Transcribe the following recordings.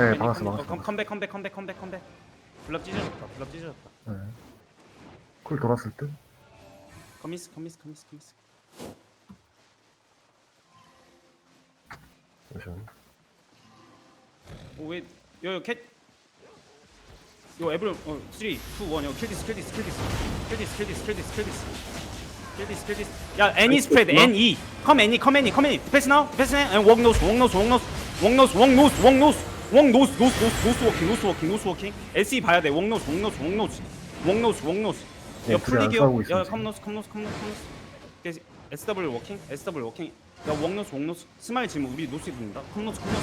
네, 컴- 막았어, 컴- 컴백 컴백 컴백 컴백 컴백. 블럽 찢어졌다 블럽 찢어졌다. 네. 쿨 돌았을 때 커미스 커미스 커미스 커미스 잠시만 오왜 요요 캣. 요 에브리 어 3, 2, 1 요, 킬디스 킬디스 킬디스. 킬디스 킬디스 킬디스 킬디스. 킬디스 킬디스. 야 애니 스프레드 N-E 컴 애니 컴 애니 컴 애니 디펜스 나우 디펜스 나우 웍 노스 웍 노스 웍 노스 웍 노스 웍 노스 웍 노스 웡 노스 노스 노스 노스 워킹 노스 워킹 노스 워킹 SE 봐야 돼웡 노스 웡 노스 웡 노스 웡 노스 웡 노스 야 풀리기요 야컴 노스 컴 노스 컴 노스 컴 노스 SW 워킹 SW 워킹 야웡 노스 웡 노스 스마일 지금 우리 노스 입니다. 컴 노스 컴 노스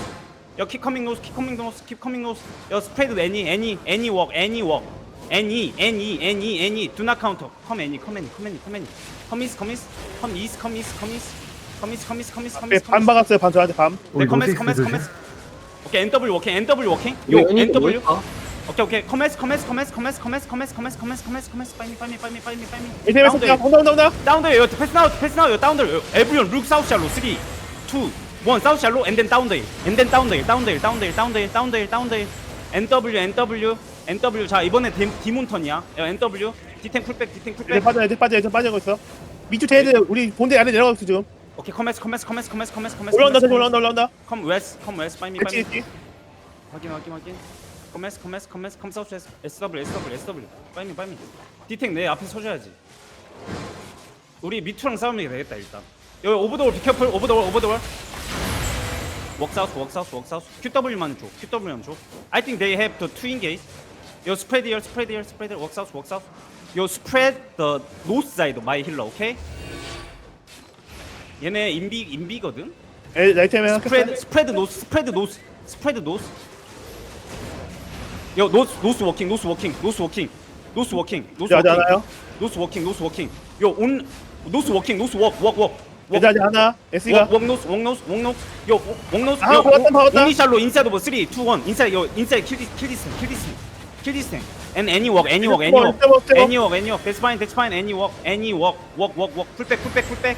야킵 커밍 노스 킵 커밍 노스 킵 커밍 노스 야 스프레드 애니 애니 애니 워크 애니 워크 애니 애니 애니 애니 두나 카운터 컴 애니 컴 애니 컴 애니 컴 애니 컴 이스 컴 이스 컴 이스 컴 이스 컴 이스 컴이스 컴이스 컴이스 컴이스 컴이스 반 박았어요 반 저한테 밤. 네, 컴에스 컴에스 컴에스 오케이, NW walking, NW walking. 요, NW. 오케이, 오케이. Come east, come east. Find me, find me, find me, find me, find me. ATM에 Down 속다. 온다 온다 온다 shallow. Three, two, one, south shallow, and then down there, and then down there, down there, down there, down there, down there, down there. NW, NW, NW. 자 이번에 디, 디몬 턴이야. 야, NW, 풀백, 디탱 애들 풀백. 빠져 애들 빠져 애들 빠지고 있어 밑으로 제들 우리 본대 안에 내려가고 있어 지금 오케이, 커메스, 커메스, 커메스, 커메스, 커메스, 커메스. 올라온다 다시 올라온다 올라온다 컴 웨스, 컴 웨스, 파이미, 그치 파이미. 그치 확인, 확인, 확인. 커메스, 커메스, 커메스, 컴 사우스 S, SW, SW, SW. 파이미, 파이미. 디탱 내 앞에 서줘야지. 우리 미투랑 싸우면 되겠다 일단. 여기 오버 더월 비켜풀 오버 더월 오버 더월. 웍사우스 웍사우스 웍사우스 QW만 줘 QW만 줘 I think they have the two engage 요 here spread here spread here 웍사우스 웍사우스 요 spread the north side my healer 오케이 얘네 인비 인비거든. 에 나이템에 스프레드 스프레드 노스 스프레드 노스 스프레드 노스. 여 노스 노스 워킹 노스 워킹 노스 워킹 노스 워킹 노스 워킹 하나요? 노스 워킹 노스 워킹 요온 노스 워킹 노스 워워워 여자지 하나. 에스가 웍노스 웍노스 웍노스 요 웍노스 아, 받았다, 받았다. 이니셜로 인사이드 뭐 3, 2, 1 인사이드 요 인사이드 킬디스 킬디스 킬디스 킬디스 and any walk any walk any walk any walk any 풀백 풀백 풀백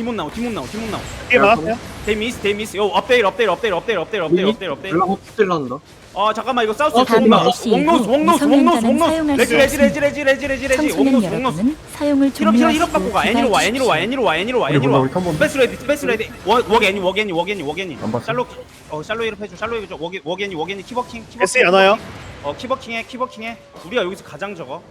디몬 나우 디몬 나우 디몬 나우 이게 막았어요 They miss, they miss. 요 업데이트, 업데이트, 업데이트, 업데이트, 업데이트, 업데이트, 업데이트, 업데이트. 연락 헛질난다. 아 잠깐만 이거 사우스 어. 잠깐만. 웍노스, 웍노스, 웍노스, 미성년자는 웍노스. 사용할 레지, 수 레지, 레지, 없습니다. 레지, 레지, 레지, 레지. 청소년 웍노스, 웍노스. 여러분은 사용을 종료할 이럽 수 갖고 가. 애니로 와, 애니로 와, 애니로 와, 애니로 와, 우리 애니로 와. 문어 한번 스페이스 레디, 스페이스 레디. 워, 워 애니, 워 애니, 워 애니, 워 애니. 안 봤어? 샬로, 어 샬로 이렇게 해줘, 샬로 해줘. 워, 워 애니, 워 애니. 키버킹, 키버킹. SE 안 와요? 어 키버킹해, 키버킹해. 우리가 여기서 가장 적어.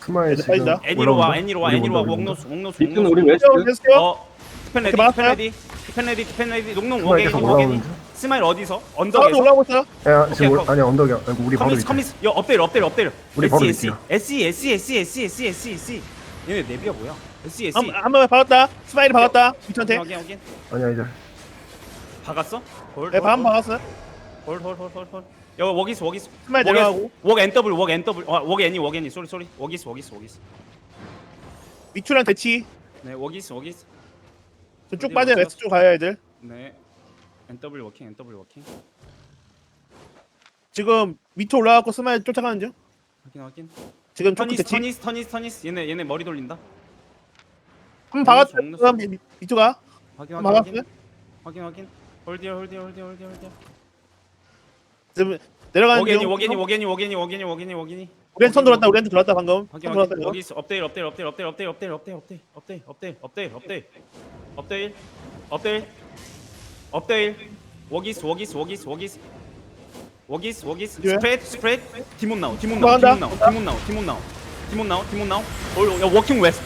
스마일 애들 지금 빠진다. 애니로 와, 올라온다. 애니로 와, 우리 애니로 와. 온다, 우리 온다. 웍노스, 웍노스, 밑은 웍노스. 우리 웨스트. 됐어요 어 디펜 레디, 디펜 막았어요? 레디, 디펜 레디, 디펜 레디. 농농 워 스마일 애니, 계속 워 애니. 올라오는 중 스마일 어디서? 언덕에서? 올라오고 있어요 야 지금 오케이, 올- 아니 언덕이야 아이고, 우리 바로 커미스 커미스 야 업데이트 업데이트 업데이트 우리 바로 SE 밑이야. SE SE SE SE SE SE SE 얘네 내비야 뭐야 SE SE 한번 박았다 스마일이 박았다 밑한테 확인 확인 아니야 이제 박았어? 네, 반 박았어요 홀홀홀홀홀 야 워기스 워기스 스마일 내려가고. NW 웍 애니 웍 애니 쏘리 쏘리 워기스 워기스 워기스 미추랑 대치. 네 워기스 워기스 저쭉 빠져 웨스트 쪽 가야 애들. 네. NW 워킹 NW 워킹 지금 밑으로 올라가고 스마일 쫓아가는 중? 확인 확인. 지금 쪽 터니스 대치? 터니스 터니스 터니스 얘네 얘네 머리 돌린다. 한번 박았어요 옥너스, 그다음 미- 밑으가. 확인 한번 확인 박았어요 확인 확인 확인. 홀디어 홀디어 홀디어 홀디어 홀디어 지금 내려가는 워게니 중 워게니 워게니 워게니 워게니 워게니 워게니 우리한테 손 들어왔다 우리한테 들어왔다 방금 확인 손 들어왔다 확인 이거. 여기 있어 업데이트 업데이트 업데이트 업데이트 업데이트 업데이트 업데이트 업데이트 업데이트 업데이트 업데이트 업데이트 업데이트 워기스 워기스 워기스 워기스 워기스 워기스 예. 스프레드 스프레드 디몬 나우 디몬 들어간다. 디몬 나우 디몬 나우 디몬 나우 디몬 나우 디몬 나우 어, 야 워킹 웨스트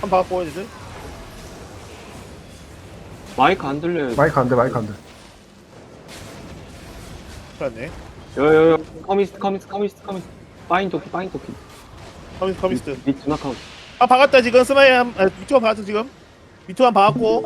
한번 박았고 애들 마이크 안 들려요. 마이크 안 돼 마이크 안 돼 그렇네 여여여. 커미스트 커미스트 커미스트 커미스트. 파인 토끼 파인 토끼. 커미스트 밑 누나 카운트. 아 박았다 지금 스마일 한 아, 밑으가 박았어 지금 밑으가 박았고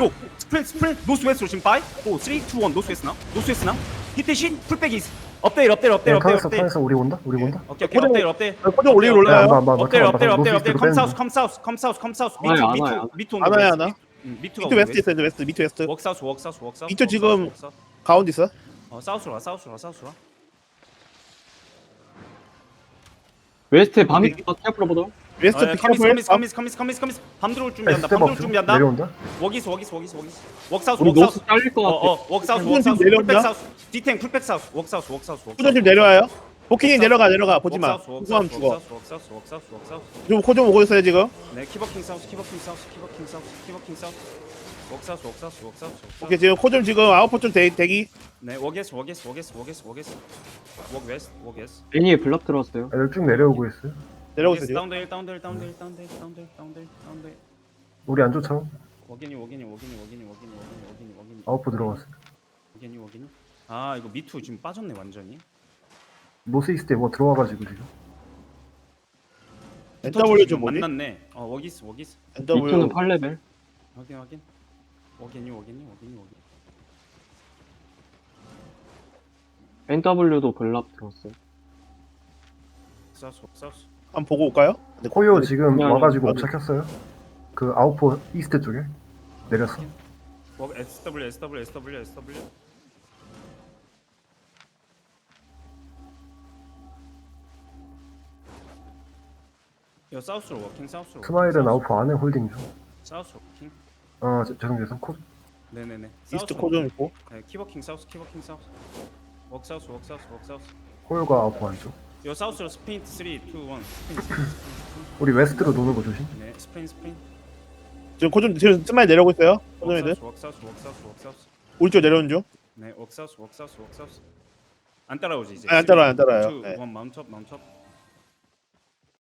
요 스프링 스프링 노스 웨스트로 지금 5 4 3 2 1 노스 웨스트 나 노스 웨스트 나 히트 신 풀백이 업데일 업데일 업데일 업데일 턴에서 업데일 턴에서 우리 온다 우리 온다 오케이 오케이 업데일 업데일 포장 올리고 야, 올라요. 마, 마, 업데일 노스 업데일 이스트로 컴 사우스 컴 사우스 컴 사우스 컴 사우스 미투 아니, 안 미투. 미투 안 와요, 안 와. 미투가 미트 웨스트 있어요. 웨스트 미트 웨스트. 웍 사우스 웍 사우스 웍 사우스 미투 웍 지금-. 가운데 있어. 어 사우스로 와 사우스로 와 사우스로 와 웨스트에 밤이 캐프로 보도. 웨스트 어, 비켜볼. 커미스 커미스 커미스 커미스 커미스 밤 들어올 준비한다 밤 들어올 준비한다 내려온다 웍이스 웍이스 웍이스 웍이스 웍 사우스 우리 웍 노스 사우스 잘릴 것 같아. 어어 웍 사우스 웍 후전 사우스 지금 내려온다? 풀백 사우스 디탱 풀백 사우스 웍 사우스 웍 사우스 웍 포전 좀 내려와요. 보킹이 내려가 내려가 보지 마. 웍 후하면 사우스 죽어. 웍 사우스 웍 사우스 웍 사우스 웍 사우스 좀 코좀 오고 있어요 지금. 네 키버킹 사우스 키버킹 사우스 키버킹 사우스 키버킹 사우스 웍 사우스 웍 오케이 지금 코좀 지금 아웃포 좀 대, 대기. 네 웍이스 웍이스 웍이스 웍 웨스트 웍 웨스트 애니에 블랍 들어왔어요. 애들 쭉 내려오고 있어요. 내려오고 있어 지금. 다운데일 다운데일 다운데일 다운데일 다운데일 다운데일 다운데일. 우리 안 쫓아 워기니 워기니 워기니 워기니 워기니 워기니 워기니 워기니. 아웃포 들어갔어 워기니 워기니? 아 이거 미투 지금 빠졌네 완전히. 노스 이스트에 뭐 들어와가지고 지금. NW 좀 뭐지? 만났네. 어 워기스 워기스. 미투는 NW 8레벨. 확인 확인 워기니 워기니 워기니 워기니 NW도 블랍 들어왔어요. 옥사우스 옥사우스 한번 보고 올까요? 코요 지금 그냥 와가지고 나도- 옵차 켰어요? 그 아웃포 이스트 쪽에? 내렸어 워 SW SW SW SW 여 사우스로 워킹 사우스로 스마일은 사우스. 아웃포 안에 홀딩 사우스 워킹 중아 죄송 죄송 코 네네네. 이스트 사우스 코좀 있고. 네, 키버킹 사우스 키버킹 사우스. 웍 사우스 웍 사우스 웍 사우스. 코요가 아웃포 안쪽 요 사우스로 스프린트 3 2 1 스프린트 스프린트 우리 웨스트로 노는 거 조심. 네 스프린트 스프린트 지금 코좀 지금 스마일 내려오고 있어요. 코좀 애들. 웍 사우스 웍 사우스 웍 사우스. 오른쪽 내려오는 중. 네 웍 사우스 웍 사우스 웍 사우스. 안 따라오지 이제. 아니, 안 따라와요, 안 따라와요. 2 네. 1 마운트업 마운트업